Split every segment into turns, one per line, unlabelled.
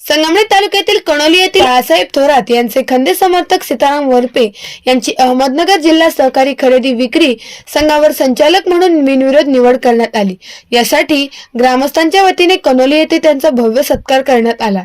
संगमनेर तालुक्यातील कणोली येथील बाळासाहेब थोरात यांचे खंदे समर्थक सीताराम वरपे यांची अहमदनगर जिल्हा सहकारी खरेदी विक्री संघावर संचालक म्हणून बिनविरोध निवड करण्यात आली. यासाठी ग्रामस्थांच्या वतीने कणोली येथे त्यांचा भव्य सत्कार करण्यात आला.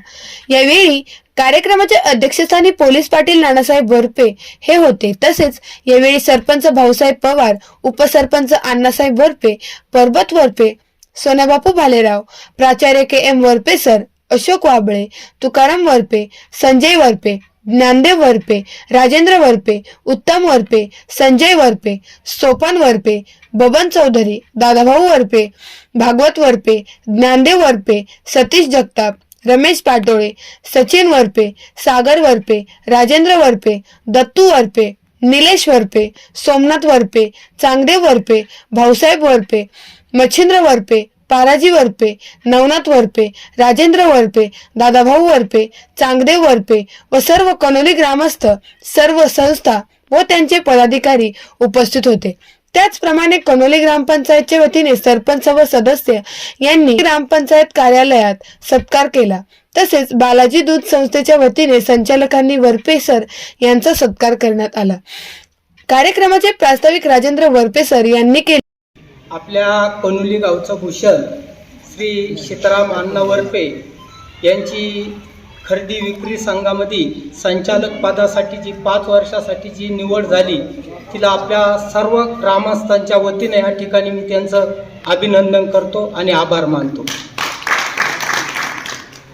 यावेळी कार्यक्रमाच्या अध्यक्षस्थानी पोलीस पाटील नानासाहेब वरपे हे होते. तसेच यावेळी सरपंच भाऊसाहेब पवार उपसरपंच अण्णासाहेब वरपे पर्वत वरपे सोनाबापू भालेराव प्राचार्य K M Warpe sir Ashok Wable Tukaram Warpe Sanjay Warpe Dnyandev Warpe Rajendra Warpe Uttam Warpe Sanjay Varpe Sopan Varpe Baban Chaudhari Dadabhau Varpe Bhagwat Varpe Dnyandev Varpe Satish Jagtap Ramesh Patole Sachin Varpe सागर वरपे राजेंद्र वरपे दत्तू वरपे निलेश वरपे सोमनाथ वरपे चांगदेव वरपे भाऊसाहेब वरपे मच्छिंद्र वरपे पाराजी वरपे नवनाथ वरपे राजेंद्र वरपे दादाभाऊ वरपे चांगदेव वरपे व सर्व कनोली ग्रामस्थ सर्व संस्था व त्यांचे पदाधिकारी उपस्थित होते. त्याचप्रमाणे कनोली ग्रामपंचायतच्या वतीने सरपंच व सदस्य यांनी ग्रामपंचायत कार्यालयात सत्कार केला. तसेच बालाजी दूध संस्थेच्या वतीने संचालकांनी वरपे सर यांचा सत्कार करण्यात आला. कार्यक्रमाचे प्रास्ताविक राजेंद्र वरपे सर यांनी केले.
आपल्या कनुली गावचं भूषण श्री सीताराम अण्णा वरपे यांची खरेदी विक्री संघामध्ये संचालक पदासाठी जी पाच वर्षासाठी जी निवड झाली. तिला आपल्या सर्व ग्रामस्थांच्या वतीने या ठिकाणी मी त्यांचं अभिनंदन करतो आणि आभार मानतो.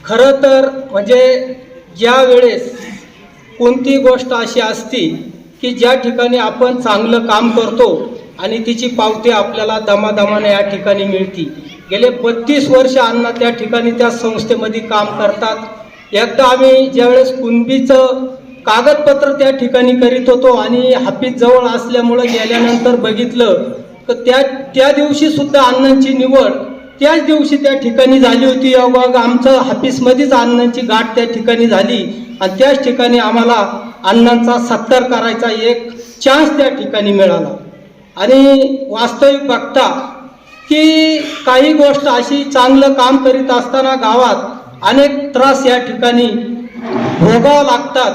खरं तर म्हणजे ज्या वेळेस कोणती गोष्ट अशी असती की ज्या ठिकाणी आपण चांगलं काम करतो आणि तिची पावती आपल्याला दमादमाने या ठिकाणी मिळती. गेले बत्तीस वर्ष अण्णा त्या ठिकाणी त्या संस्थेमध्ये काम करतात. एकदा आम्ही ज्यावेळेस कुणबीचं कागदपत्र त्या ठिकाणी करीत होतो आणि हापीत जवळ असल्यामुळं गेल्यानंतर बघितलं तर त्या त्या दिवशी सुद्धा अण्णांची निवड त्याच दिवशी त्या ठिकाणी झाली होती. मग आमचं हाफिसमध्येच अण्णांची गाठ त्या ठिकाणी झाली. आणि त्याच ठिकाणी आम्हाला अण्णांचा सत्कार करायचा एक चान्स त्या ठिकाणी मिळाला. आणि वास्तविक बघता की काही गोष्ट अशी चांगलं काम करीत असताना गावात अनेक त्रास या ठिकाणी भोगावं लागतात.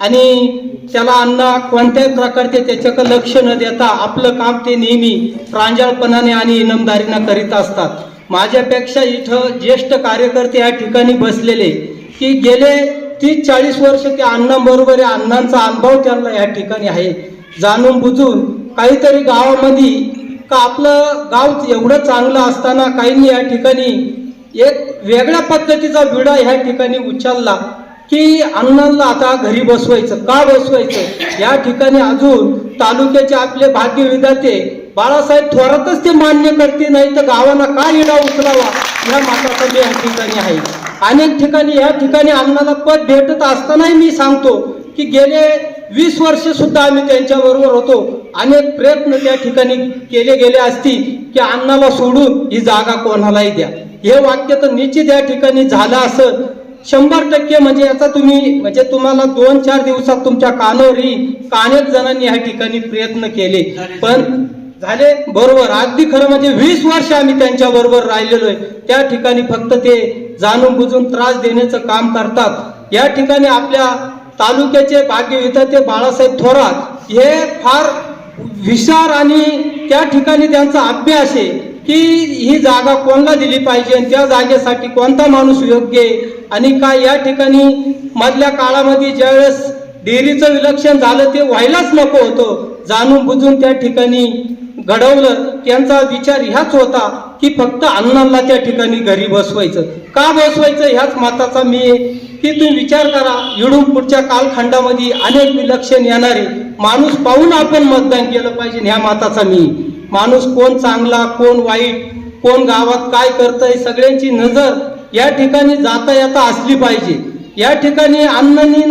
आणि त्याला अण्णा कोणत्याही प्रकारचे त्याच्याकडे लक्ष न देता आपलं काम ते नेहमी प्रांजळपणाने आणि इनामदारीनं करीत असतात. माझ्यापेक्षा इथं ज्येष्ठ कार्यकर्ते या ठिकाणी बसलेले की गेले तीस चाळीस वर्ष ते अण्णांबरोबर आहे. अण्णांचा अनुभव त्यांना या ठिकाणी आहे. जाणून बुजून काहीतरी गावामध्ये का आपलं गाव एवढं चांगलं असताना काहींनी या ठिकाणी एक वेगळ्या पद्धतीचा विडा ह्या ठिकाणी उचलला की अण्णांना आता घरी बसवायचं. का बसवायचं? या ठिकाणी अजून तालुक्याचे आपले भाग्य विधाते बाळासाहेब थोरातच ते मान्य करते नाही तर गावांना का इडा उचलावा? या माताचा मी या ठिकाणी आहे. अनेक ठिकाणी या ठिकाणी अण्णाला पद भेटत असतानाही मी सांगतो की गेले वीस वर्ष सुद्धा आम्ही त्यांच्याबरोबर होतो. अनेक प्रयत्न त्या ठिकाणी केले गेले असतील की अण्णाला सोडून ही जागा कोणालाही द्या. हे वाक्य तर निश्चित या ठिकाणी झालं असं. शंभर टक्के म्हणजे याचा तुम्ही म्हणजे तुम्हाला दोन चार दिवसात तुमच्या कानावर येईल अनेक जणांनी या ठिकाणी प्रयत्न केले. पण झाले बरोबर. अगदी खरं म्हणजे वीस वर्ष आम्ही त्यांच्या बरोबर राहिलेलो आहे. त्या ठिकाणी फक्त ते जाणून बुजून त्रास देण्याचं काम करतात. या ठिकाणी आपल्या तालुक्याचे भाग्यविधाते बाळासाहेब थोरात हे फार विशार आणि त्या ठिकाणी त्यांचा अभ्यास आहे की ही जागा कोणाला दिली पाहिजे आणि त्या जागेसाठी कोणता माणूस योग्य आहे? आणि काय या ठिकाणी मधल्या काळामध्ये ज्यावेळेस डेअरीचं विलक्षण झालं ते व्हायलाच नको होतं. जाणून बुजून त्या ठिकाणी घडवलं. त्यांचा विचार ह्याच होता. की फक्त अन्नाला त्या ठिकाणी घरी बसवायचं. का बसवायचं? ह्याच मताचा मी की तुम्ही विचार करा. येऊन पुढच्या कालखंडामध्ये अनेक विलक्षण येणारे माणूस पाहून आपण मतदान केलं पाहिजे ह्या मताचा मी माणूस कोण चांगला कोण वाईट कोण गावात काय करतंय सगळ्यांची नजर या ठिकाणी जाता येता असली पाहिजे. या ठिकाणी अण्णांनी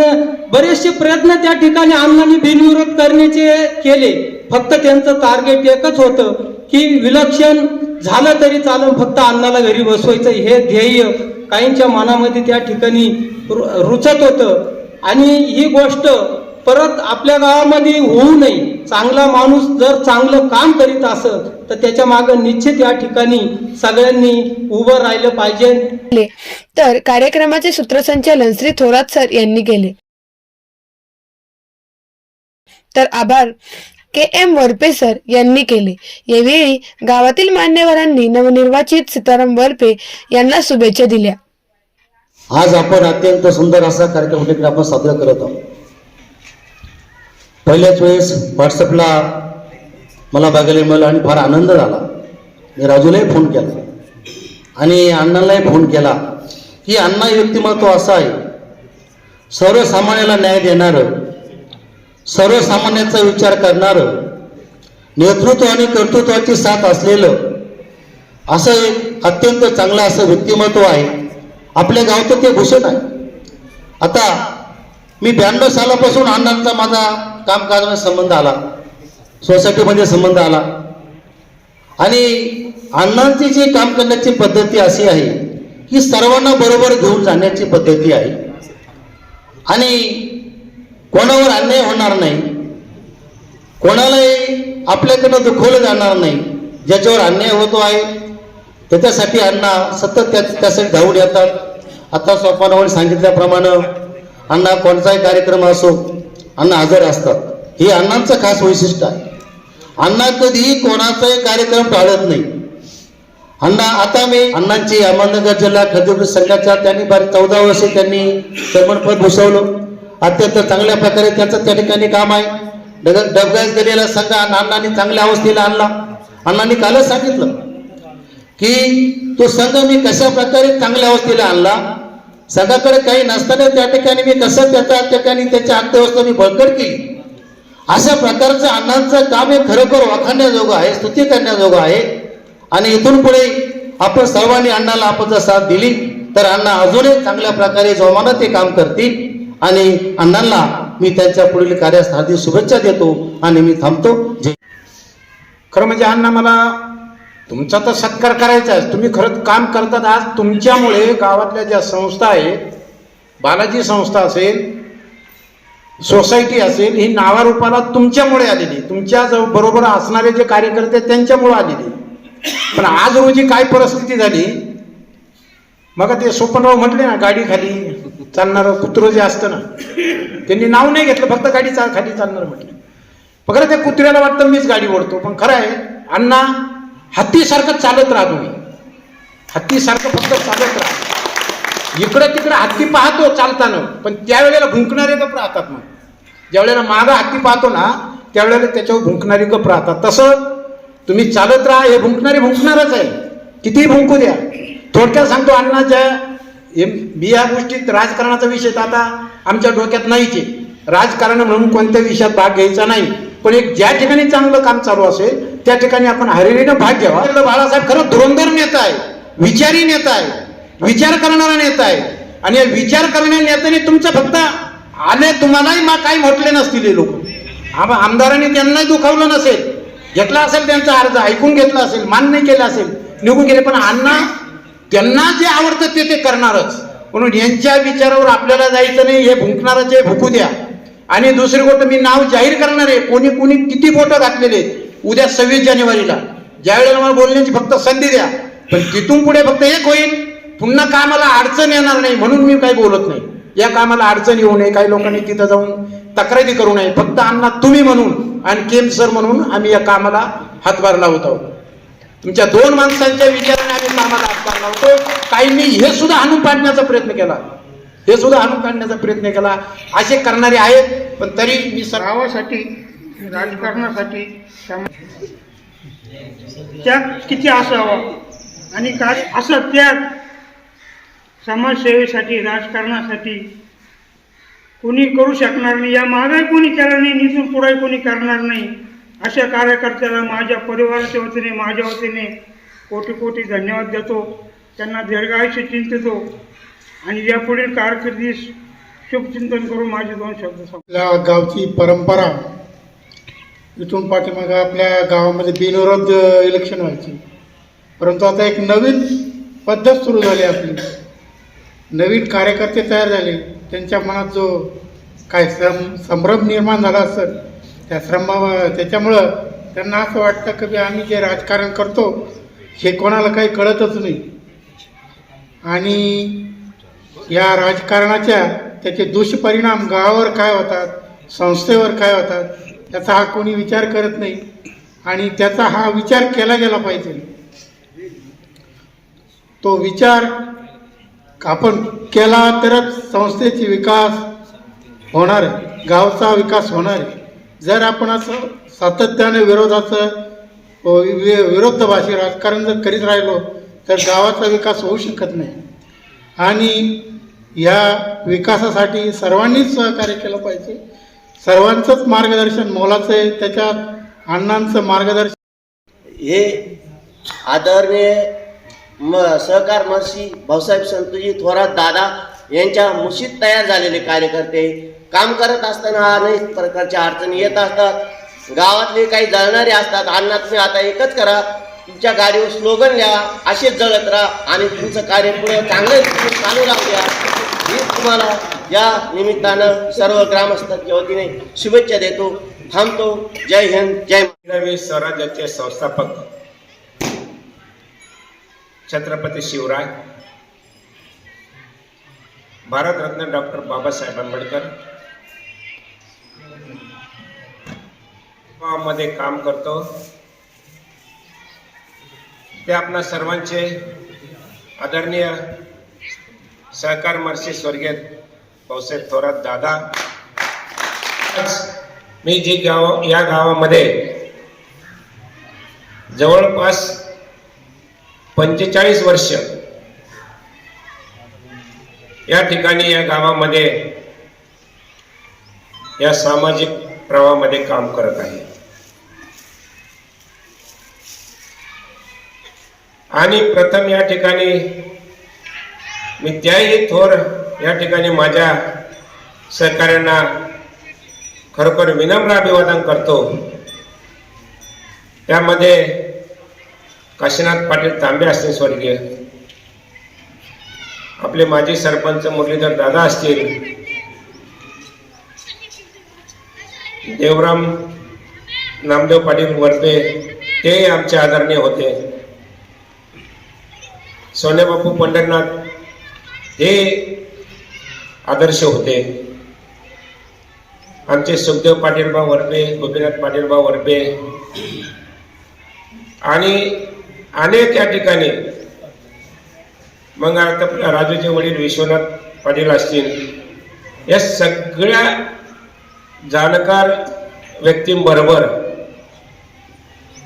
बरेचसे प्रयत्न त्या ठिकाणी अण्णांनी बिनविरोध करण्याचे केले. फक्त त्यांचं टार्गेट एकच होतं की विलक्षण झालं तरी चालून फक्त अन्नाला घरी बसवायचं. हे ध्येय काहींच्या मनामध्ये त्या ठिकाणी रुचत होतं. आणि ही गोष्ट परत आपल्या गावामध्ये होऊ नये. चांगला माणूस जर चांगलं काम करीत असत तर त्याच्यामागे निश्चित या ठिकाणी सगळ्यांनी उभं राहिलं पाहिजे.
तर कार्यक्रमाचे सूत्रसंचालन श्री थोरात सर यांनी केले. तर आभार. के एम वरपे सर यांनी केले. यावेळी गावातील मान्यवरांनी नवनिर्वाचित सीताराम वरपे यांना शुभेच्छा दिल्या.
आज आपण अत्यंत सुंदर असा कार्यक्रम आपण साजरा करत आहोत. पहिल्याच वेळेस व्हॉट्सअपला मला बघायला मिळालं आणि फार आनंद झाला. मी राजूलाही फोन केला. आणि अण्णांनाही फोन केला की अण्णा व्यक्तिमत्व असं आहे. सर्वसामान्याला न्याय देणारं सर्वसामान्याचा विचार करणारं नेतृत्व आणि कर्तृत्वाची साथ असलेलं असं एक अत्यंत चांगलं असं व्यक्तिमत्व आहे. आपल्या गावचं ते भूषण आहे. आता मी ब्याण्णव सालापासून अण्णांचा माझा कामकाजामध्ये संबंध आला. सोसायटीमध्ये संबंध आला. आणि अण्णांची जी काम करण्याची पद्धती अशी आहे की सर्वांना बरोबर घेऊन जाण्याची पद्धती आहे. आणि कोणावर अन्याय होणार नाही. कोणालाही आपल्याकडनं दुखवलं जाणार नाही. ज्याच्यावर अन्याय होतो आहे त्याच्यासाठी अण्णा सतत त्या त्यासाठी धावून येतात. आता सोपानावर सांगितल्याप्रमाणे अण्णा कोणताही कार्यक्रम असो अण्णा हजर असतात. हे अण्णांचं खास वैशिष्ट्य आहे. अण्णा कधीही कोणाचाही कार्यक्रम टाळत नाही. अण्णा आता मी अण्णांची अहमदनगर जिल्हा खजुर संघाच्या त्यांनी बारी चौदा वर्षे त्यांनी चर्मणपद भूषवलं. अत्यंत चांगल्या प्रकारे त्याचं त्या ठिकाणी काम आहे. डगन डबगास गेलेला संघ अण्णांनी चांगल्या अवस्थेला आणला. अण्णांनी कालच सांगितलं की तो संघ मी कशा प्रकारे चांगल्या अवस्थेला आणला? संघाकडे काही नसताना त्या ठिकाणी मी कसं त्याच्या ठिकाणी त्याच्या अर्थव्यवस्था मी बळकट केली? अशा प्रकारचं अण्णांचं काम हे खरोखर वाखाण्याजोगं आहे स्तुती करण्याजोगं आहे. आणि इथून पुढे आपण सर्वांनी अण्णाला आपण जर साथ दिली तर अण्णा अजूनही चांगल्या प्रकारे जोमानं ते काम करतील. आणि अण्णांना मी त्यांच्या पुढील कार्यास हार्दिक शुभेच्छा देतो आणि मी थांबतो. जे
खरं म्हणजे अण्णा मला तुमचा तर सत्कार करायचा आहे. तुम्ही खरंच काम करतात आज. तुमच्यामुळे गावातल्या ज्या संस्था आहेत बालाजी संस्था असेल सोसायटी असेल ही नावारूपाला तुमच्यामुळे आलेली. तुमच्या बरोबर असणारे जे कार्यकर्ते त्यांच्यामुळे आलेली. पण आज रोजी काय परिस्थिती झाली? मग ते सोपनराव म्हटले ना गाडी खाली. चालणारं कुत्रं जे असतं ना त्यांनी नाव नाही घेतलं फक्त गाडी चा खाली चालणार म्हटलं. बघा त्या कुत्र्याला वाटतं मीच गाडी ओढतो पण खरं आहे अण्णा हत्तीसारखं चालत राहा तुम्ही. हत्तीसारखं फक्त चालत राहा. इकडं तिकडं हत्ती पाहतो चालताना पण त्यावेळेला भुंकणारे गप राहतात मग. ज्यावेळेला मागं हत्ती पाहतो ना त्यावेळेला त्याच्यावर भुंकणारी गप राहतात. तसं तुम्ही चालत राहा हे भुंकणारे भुंकणारच आहे. कितीही भुंकू द्या. थोडक्यात सांगतो अण्णाच्या हे मी या गोष्टीत राजकारणाचा विषय तर आता आमच्या डोक्यात नाहीचे राजकारण म्हणून कोणत्या विषयात भाग घ्यायचा नाही. पण एक ज्या ठिकाणी चांगलं काम चालू असेल त्या ठिकाणी आपण हरिरीनं भाग घ्यावा. बाळासाहेब खरं धुरंधर नेता आहे विचारी नेता आहे विचार करणारा नेता आहे. आणि या विचार करणाऱ्या नेत्याने तुमचं फक्त आले तुम्हालाही मा काही म्हटले नसतील हे लोक. आम आमदारांनी त्यांनाही दुखावलं नसेल. घेतला असेल त्यांचा अर्ज ऐकून घेतला असेल मान्य केला असेल निघून गेले. पण अण्णा त्यांना जे आवडतं ते ते करणारच. म्हणून यांच्या विचारावर आपल्याला जायचं नाही हे भुंकणारच आहे भुकू द्या. आणि दुसरी गोष्ट मी नाव जाहीर करणार आहे. कोणी कोणी किती बोटं घातलेले उद्या सव्वीस जानेवारीला. ज्यावेळेला मला बोलण्याची फक्त संधी द्या. पण तिथून पुढे फक्त एक होईल. पुन्हा कामाला अडचण येणार नाही म्हणून मी काही बोलत नाही. या कामाला अडचण येऊ नये काही लोकांनी तिथं जाऊन तक्रारी करू नये. फक्त अण्णा तुम्ही म्हणून आणि केम सर म्हणून आम्ही या कामाला हातभार लावत आहोत. तुमच्या दोन माणसांच्या विचाराने आम्ही कामाला हातभार लावतो काहींनी हे सुद्धा हाणून पाडण्याचा प्रयत्न केला. हे सुद्धा हाणून काढण्याचा प्रयत्न केला. असे करणारे आहेत पण तरी मी
सरावासाठी राजकारणासाठी त्या त्याग किती असावा? आणि काय असं त्याग समाजसेवेसाठी राजकारणासाठी कोणी करू शकणार नाही? या महागाई कोणी केला नाही? निधून पुढाही कोणी करणार नाही? अशा कार्यकर्त्याला माझ्या परिवाराच्या वतीने माझ्या वतीने कोटी कोटी धन्यवाद देतो. त्यांना दीर्घायुष्य चिंतितो. आणि या पुढील कारकिर्दीस शुभचिंतन करून माझे दोन शब्द
आपल्या गावची परंपरा इथून पाठीमागं आपल्या गावामध्ये बिनविरोध इलेक्शन व्हायची. परंतु आता एक नवीन पद्धत सुरू झाली आपली. नवीन कार्यकर्ते तयार झाले. त्यांच्या मनात जो काय सम संभ्रम निर्माण झाला असेल त्या श्रमा त्याच्यामुळं त्यांना असं वाटतं की आम्ही जे राजकारण करतो हे कोणाला काही कळतच नाही. आणि या राजकारणाच्या त्याचे दुष्परिणाम गावावर काय होतात संस्थेवर काय होतात याचा हा कोणी विचार करत नाही. आणि त्याचा हा विचार केला गेला पाहिजे. तो विचार आपण केला तरच संस्थेची विकास होणार आहे गावचा विकास होणार आहे. जर आपण असं सातत्याने विरोधाचं वि वि- विरोधाभाषी राजकारण जर करीत राहिलो तर गावाचा विकास होऊ शकत नाही. आणि ह्या विकासासाठी सर्वांनीच सहकार्य केलं पाहिजे. सर्वांचंच मार्गदर्शन मोलाचं आहे त्याच्यात अण्णांचं मार्गदर्शन
हे आदरणीय म सहकार महर्षी भाऊसाहेब संतोजी थोरात दादा यांच्या मुशीत तयार झालेले कार्यकर्ते काम करत असताना अनेक प्रकारच्या अडचणी येत असतात. गावातले काही जळणारे असतात. अण्णा तुम्ही आता एकच करा. तुमच्या गाडीवर स्लोगन लिहा. असेच जळत राहा आणि तुमचं कार्य पुढे चांगलं चालू राहू द्या. मी तुम्हाला या निमित्तानं सर्व ग्रामस्थांच्या वतीने शुभेच्छा देतो. थांबतो. जय हिंद जय महाराष्ट्र.
स्वराज्याचे संस्थापक छत्रपती शिवराय भारतरत्न डॉक्टर बाबासाहेब आंबेडकर मध्ये काम करतो. ते आपणा सर्वांचे आदरणीय सहकार महर्षी स्वर्गीय भाऊसाहेब थोरात दादा. मी जी गाव या गावामध्ये जवळपास पंचेचाळीस वर्ष या ठिकाणी या गावामध्ये या सामाजिक प्रवाहामध्ये काम करत आहे. आणि प्रथम या ठिकाणी मी त्याही थोर या ठिकाणी माझ्या सहकार्यांना खरोखर विनम्र अभिवादन करतो. त्यामध्ये काशीनाथ पाटील तांबे असतील स्वर्गीय. आपले माजी सरपंच मुरलीधर दादा असतील. देवराम नामदेव पाटील वरपे ते आमचे आदरणीय होते. सोन्याबापू पंढरनाथ हे आदर्श होते. आमचे सुखदेव पाटीलबा वरबे गोपीनाथ पाटीलबा वरबे आणि अनेक या ठिकाणी मग आता राजूचे वडील विश्वनाथ पाटील असतील. या सगळ्या जाणकार व्यक्तींबरोबर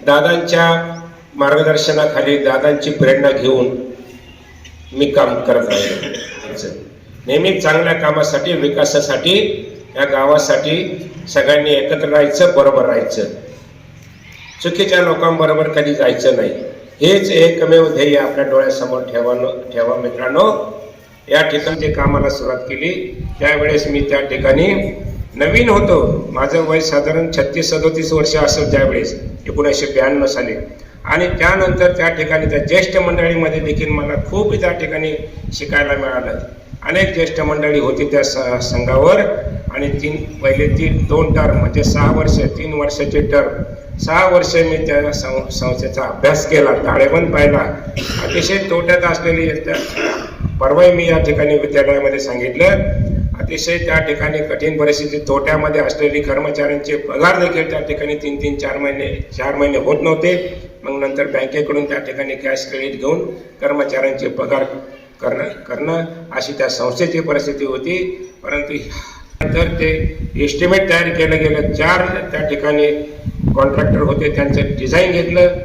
दादांच्या मार्गदर्शनाखाली दादांची प्रेरणा घेऊन मी काम करत राहिलो नेहमी चांगल्या कामासाठी विकासासाठी या गावासाठी सगळ्यांनी एकत्र राहायचं बरोबर राहायचं. चुकीच्या लोकांबरोबर कधी जायचं नाही. हेच एकमेव ध्येय आपल्या डोळ्यासमोर ठेवा ठेवा मित्रांनो. या ठिकाणी जे कामाला सुरुवात केली त्यावेळेस मी त्या ठिकाणी नवीन होतो. माझं वय साधारण छत्तीस सदोतीस वर्ष असेल त्यावेळेस एकोणीसशे ब्याण्णव साली. आणि त्यानंतर त्या ठिकाणी त्या ज्येष्ठ मंडळीमध्ये देखील मला खूप त्या ठिकाणी शिकायला मिळालं. अनेक ज्येष्ठ मंडळी होती त्या स- संघावर आणि तीन पहिले तीन दोन टर्म म्हणजे सहा वर्ष तीन वर्षाचे टर्म सहा वर्ष मी त्या सं- संस्थेचा अभ्यास केला ताळेबंद पाहिला. अतिशय तोट्यात असलेली त्या- परवाही मी या ठिकाणी विद्यालयामध्ये सांगितलं. अतिशय त्या ठिकाणी कठीण परिस्थिती तोट्यामध्ये असलेली कर्मचाऱ्यांचे पगार देखील त्या ठिकाणी तीन तीन चार महिने चार महिने होत नव्हते. मग नंतर बँकेकडून त्या ठिकाणी कॅश क्रेडिट घेऊन कर्मचाऱ्यांचे पगार करणं करणं अशी त्या संस्थेची परिस्थिती होती. परंतु नंतर ते एस्टिमेट तयार केलं गेलं. चार त्या ठिकाणी कॉन्ट्रॅक्टर होते त्यांचं डिझाईन घेतलं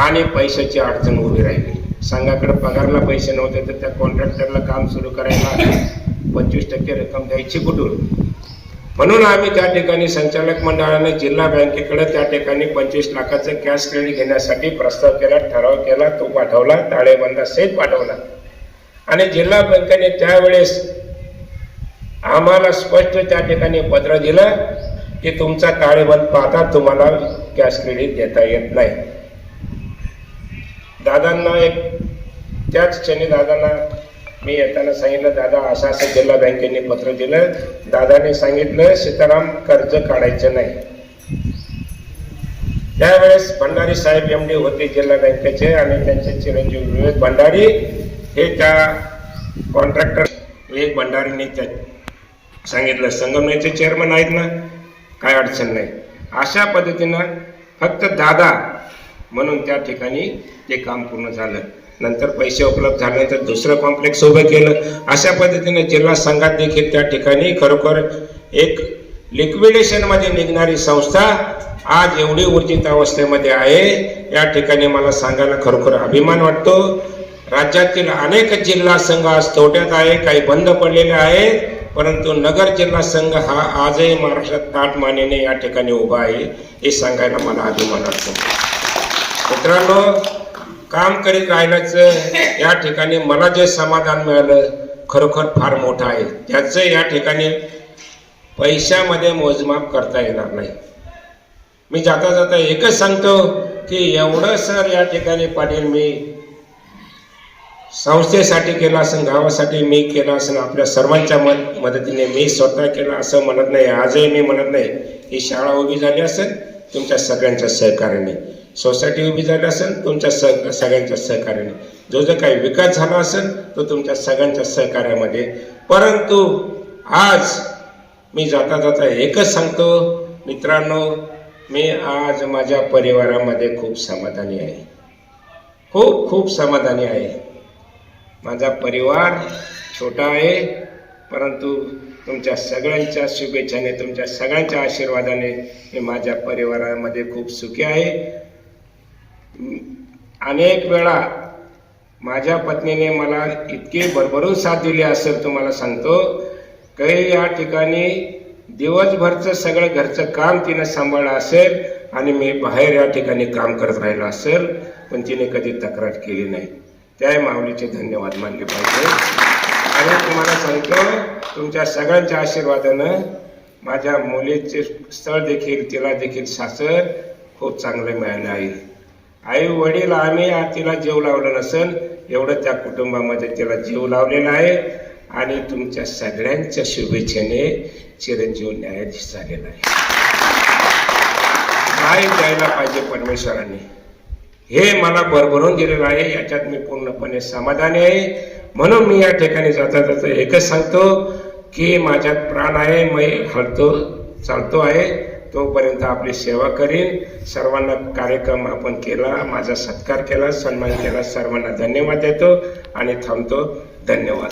आणि पैशाची अडचण उभी राहिली. संघाकडे पगारला पैसे नव्हते तर त्या कॉन्ट्रॅक्टरला काम सुरू करायला पंचवीस टक्के रक्कम द्यायची कुठून? म्हणून आम्ही त्या ठिकाणी संचालक मंडळाने जिल्हा बँकेकडे त्या ठिकाणी पंचवीस लाखाचं कॅश क्रेडिट घेण्यासाठी प्रस्ताव केला ठराव केला तो पाठवला ताळेबंदासहित पाठवला. आणि जिल्हा बँकेने त्यावेळेस आम्हाला स्पष्ट त्या ठिकाणी पत्र दिलं की तुमचा ताळेबंद पाहता तुम्हाला कॅश क्रेडिट देता येत नाही. दादांना एक त्याच क्षणी दादांना मी येताना सांगितलं दादा असं असं जिल्हा बँकेने पत्र दिलं. दादाने सांगितलं सीताराम कर्ज काढायचं नाही. त्यावेळेस भंडारी साहेब एम डी होते जिल्हा बँकेचे आणि त्यांचे चिरंजीव विवेक भंडारी हे त्या कॉन्ट्रॅक्टर विवेक भंडारीने त्या सांगितलं. संगमनेचे चेअरमन आहेत ना काय अडचण नाही. अशा पद्धतीनं फक्त दादा म्हणून त्या ठिकाणी ते काम पूर्ण झालं. नंतर पैसे उपलब्ध झाल्यानंतर दुसरं कॉम्प्लेक्स उभं केलं. अशा पद्धतीने जिल्हा संघात देखील त्या ठिकाणी खरोखर एक लिक्विडेशनमध्ये निघणारी संस्था आज एवढी ऊर्जित अवस्थेमध्ये आहे. या ठिकाणी मला सांगायला खरोखर अभिमान वाटतो. राज्यातील अनेक जिल्हा संघ आज तोट्यात आहे काही बंद पडलेले आहेत परंतु नगर जिल्हा संघ हा आजही महाराष्ट्रात ताटमानेने या ठिकाणी उभा आहे हे सांगायला मला अभिमान वाटतो. मित्रांनो काम करीत राहिल्याचं या ठिकाणी मला जे समाधान मिळालं खरोखर फार मोठं आहे. त्याचं या ठिकाणी पैशामध्ये मोजमाप करता येणार नाही. मी जाता जाता एकच सांगतो की एवढं सर या ठिकाणी पाटील मी संस्थेसाठी केलं असं गावासाठी मी केलं असं आपल्या सर्वांच्या मद मदतीने मी स्वतः केलं असं म्हणत नाही आजही मी म्हणत नाही ही शाळा उभी झाली असेल तुमच्या सगळ्यांच्या सहकार्याने. सोसायटी उभी झाली असेल तुमच्या सह सगळ्यांच्या सहकार्याने. जो जो काही विकास झाला असेल तो तुमच्या सगळ्यांच्या सहकार्यामध्ये. परंतु आज मी जाता जाता एकच सांगतो मित्रांनो मी आज माझ्या परिवारामध्ये खूप समाधानी आहे. खूप खूप समाधानी आहे. माझा परिवार छोटा आहे परंतु तुमच्या सगळ्यांच्या शुभेच्छाने तुमच्या सगळ्यांच्या आशीर्वादाने मी माझ्या परिवारामध्ये खूप सुखी आहे. अनेक वेळा माझ्या पत्नीने मला इतकी भरभरून साथ दिली असेल तुम्हाला सांगतो काही या ठिकाणी दिवसभरचं सगळं घरचं काम तिनं सांभाळलं असेल आणि मी बाहेर या ठिकाणी काम करत राहिलो असेल पण तिने कधी तक्रार केली नाही. त्याही माऊलीचे धन्यवाद मानले पाहिजे. आणि तुम्हाला सांगतो तुमच्या सगळ्यांच्या आशीर्वादानं माझ्या मुलीचे स्थळ देखील तिला देखील सासर खूप चांगलं मिळालं आहे. आई वडील आम्ही तिला जीव लावलं नसेल एवढं त्या कुटुंबामध्ये तिला जीव लावलेला आहे. आणि तुमच्या सगळ्यांच्या शुभेच्छेने चिरंजीव न्यायाधीश झालेला आहे. काय द्यायला पाहिजे परमेश्वराने. हे मला भरभरून दिलेलं आहे याच्यात मी पूर्णपणे समाधानी आहे. म्हणून मी या ठिकाणी जाता जाता एकच सांगतो की माझ्यात प्राण आहे मी हलतो चालतो आहे. तोपर्यंत आपली सेवा करीन. सर्वांना कार्यक्रम आपण केला माझा सत्कार केला सन्मान केला. सर्वांना धन्यवाद देतो आणि थांबतो. धन्यवाद.